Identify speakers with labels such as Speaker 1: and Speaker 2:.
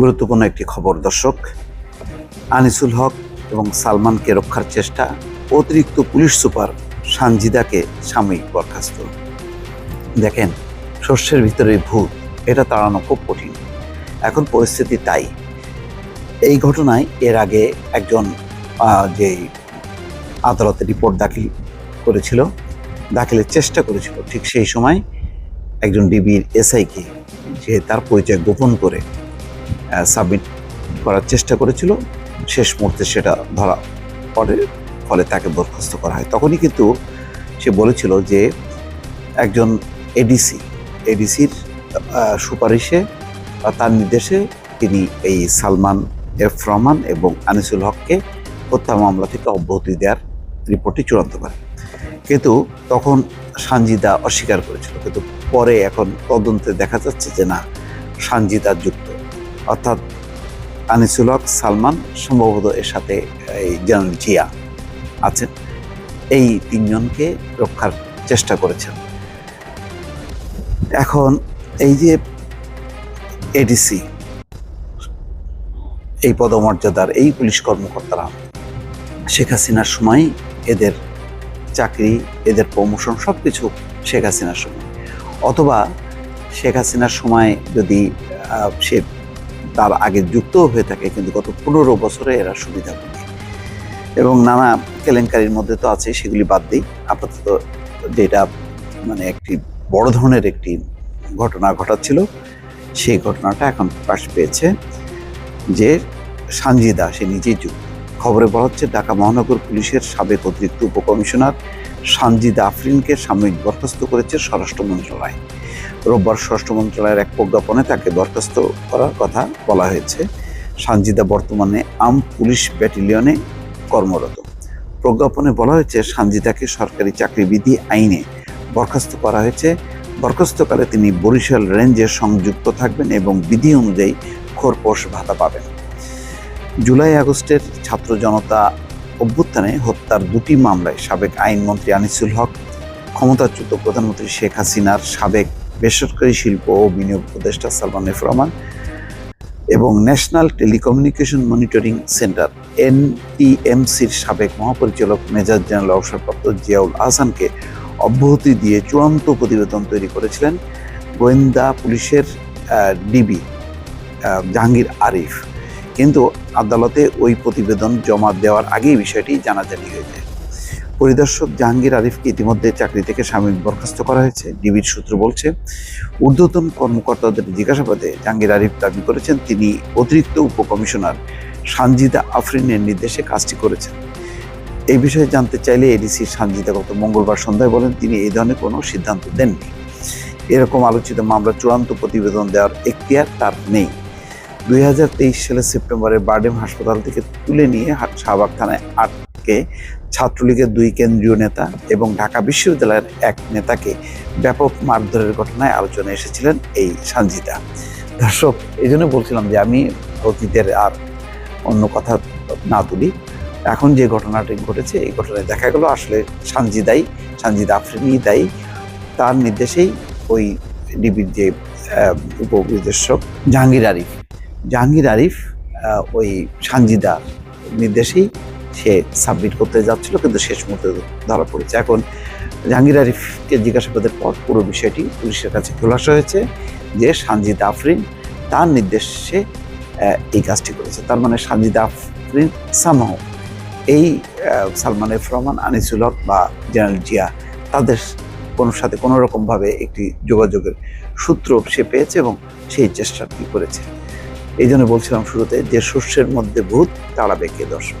Speaker 1: গুরুত্বপূর্ণ একটি খবর, দর্শক। আনিসুল হক এবং সালমানকে রক্ষার চেষ্টা, অতিরিক্ত পুলিশ সুপার সানজিদাকে সাময়িক বরখাস্ত। দেখেন, শস্যের ভিতরে ভূত, এটা তাড়ানো খুব কঠিন। এখন পরিস্থিতি তাই। এই ঘটনায় এর আগে একজন যে আদালতে রিপোর্ট দাখিল করেছিল, দাখিলের চেষ্টা করেছিল, ঠিক সেই সময় একজন ডিবির এসআইকে যে তার পরিচয় গোপন করে সাবমিট করার চেষ্টা করেছিল। শেষ মুহূর্তে সেটা ধরা পড়ে, ফলে তাকে বরখাস্ত করা হয়। তখনই কিন্তু সে বলেছিল যে একজন এডিসি এডিসির সুপারিশে বা তার নির্দেশে তিনি এই সালমান এফ রহমান এবং আনিসুল হককে হত্যা মামলা থেকে অব্যাহতি দেওয়ার রিপোর্টটি চূড়ান্ত করে। কিন্তু তখন সানজিদা অস্বীকার করেছিল। কিন্তু পরে এখন তদন্তে দেখা যাচ্ছে যে না, সানজিদা যুক্ত অর্থাৎ আনিসুল হক, সালমান, সম্ভবত এর সাথে এই জেনারেল জিয়া আছেন। এই তিনজনকে রক্ষার চেষ্টা করেছেন। এখন এই যে এডিসি এই পদমর্যাদার এই পুলিশ কর্মকর্তারা, শেখ হাসিনার সময় এদের চাকরি, এদের প্রমোশন সব কিছু শেখ হাসিনার সময়। অথবা শেখ হাসিনার সময় যদি সে তার আগে যুক্ত হয়ে থাকে, কিন্তু গত পনেরো বছরে এরা সুবিধা পাবে এবং নানা কেলেঙ্কারির মধ্যে তো আছে, সেগুলি বাদ দিই। আপাতত যেটা মানে একটি বড় ধরনের একটি ঘটনা ঘটাচ্ছিল, সেই ঘটনাটা এখন প্রকাশ পেয়েছে যে সানজিদা সে নিজেই যুক্ত। খবরে বলা হচ্ছে, ঢাকা মহানগর পুলিশের সাবেক অতিরিক্ত উপকমিশনার সানজিদা আফরিনকে সাময়িক বরখাস্ত করেছে স্বরাষ্ট্র মন্ত্রণালয়। রোববার স্বরাষ্ট্র মন্ত্রণালয়ের এক প্রজ্ঞাপনে তাকে বরখাস্ত করার কথা বলা হয়েছে। সানজিদা বর্তমানে আম পুলিশ ব্যাটালিয়নে কর্মরত। প্রজ্ঞাপনে বলা হয়েছে, সানজিদাকে সরকারি চাকরিবিধি আইনে বরখাস্ত করা হয়েছে। বরখাস্তকালে তিনি বরিশাল রেঞ্জে সংযুক্ত থাকবেন এবং বিধি অনুযায়ী খোরপোষ ভাতা পাবেন। জুলাই আগস্টের ছাত্র জনতা অভ্যুত্থানে হত্যার দুটি মামলায় সাবেক আইনমন্ত্রী আনিসুল হক, ক্ষমতাচ্যুত প্রধানমন্ত্রী শেখ হাসিনার সাবেক বেসরকারি শিল্প ও বিনিয়োগ উপদেষ্টা সালমান এফ রহমান এবং ন্যাশনাল টেলিকমিউনিকেশন মনিটরিং সেন্টার, এনটিএমসির সাবেক মহাপরিচালক মেজর জেনারেল অবসরপ্রাপ্ত জিয়াউল আহসানকে অব্যাহতি দিয়ে চূড়ান্ত প্রতিবেদন তৈরি করেছিলেন গোয়েন্দা পুলিশের ডিবি জাহাঙ্গীর আরিফ। কিন্তু আদালতে ওই প্রতিবেদন জমা দেওয়ার আগেই বিষয়টি জানাজানি হয়ে যায়। পরিদর্শক জাহাঙ্গীর আরিফকে ইতিমধ্যে চাকরি থেকে সাময়িক বরখাস্ত করা হয়েছে। ডিবির সূত্র বলছে, ঊর্ধ্বতন কর্মকর্তাদের জিজ্ঞাসাবাদে জাহাঙ্গীর আরিফ দাবি করেছেন, তিনি অতিরিক্ত উপকমিশনার সানজিদা আফরিনের নির্দেশে কাজটি করেছেন। এই বিষয়ে জানতে চাইলে এডিসি সানজিদা গত মঙ্গলবার সন্ধ্যায় বলেন, তিনি এই ধরনের কোনো সিদ্ধান্ত দেননি। এরকম আলোচিত মামলা চূড়ান্ত প্রতিবেদন দেওয়ার এখতিয়ার তার নেই। দুই হাজার তেইশ সালের সেপ্টেম্বরে বারডেম হাসপাতাল থেকে তুলে নিয়ে শাহবাগ থানায় আটকে ছাত্রলীগের দুই কেন্দ্রীয় নেতা এবং ঢাকা বিশ্ববিদ্যালয়ের এক নেতাকে ব্যাপক মারধরের ঘটনায় আলোচনায় এসেছিলেন এই সানজিদা। দর্শক এই জন্য বলছিলাম যে আমি অতীতের আর অন্য কথা না তুলি। এখন যে ঘটনাটি ঘটেছে এই ঘটনায় দেখা গেল আসলে সানজিদাই সানজিদা আফরিনি দায়ী। তার নির্দেশেই ওই ডিবির যে আহ, উপপরিদর্শক জাহাঙ্গীর আরিফ জাহাঙ্গীর আরিফ ওই সানজিদার নির্দেশেই সে সাবমিট করতে যাচ্ছিল, কিন্তু শেষ মুহূর্তে ধরা পড়েছে। এখন জাহাঙ্গীর আরিফকে জিজ্ঞাসাবাদের পর পুরো বিষয়টি পুলিশের কাছে খোলাসা হয়েছে যে সানজিদা আফরিন তার নির্দেশে এই কাজটি করেছে। তার মানে সানজিদা আফরিন সামাহ এই সালমান এফ রহমান, আনিসুল হক বা জেনারেল জিয়া তাদের কোনো সাথে কোনো রকমভাবে একটি যোগাযোগের সূত্র সে পেয়েছে এবং সেই চেষ্টাটি করেছে। এই জন্য বলছিলাম শুরুতে যে শস্যের মধ্যে ভূত তাড়াবে কে দর্শক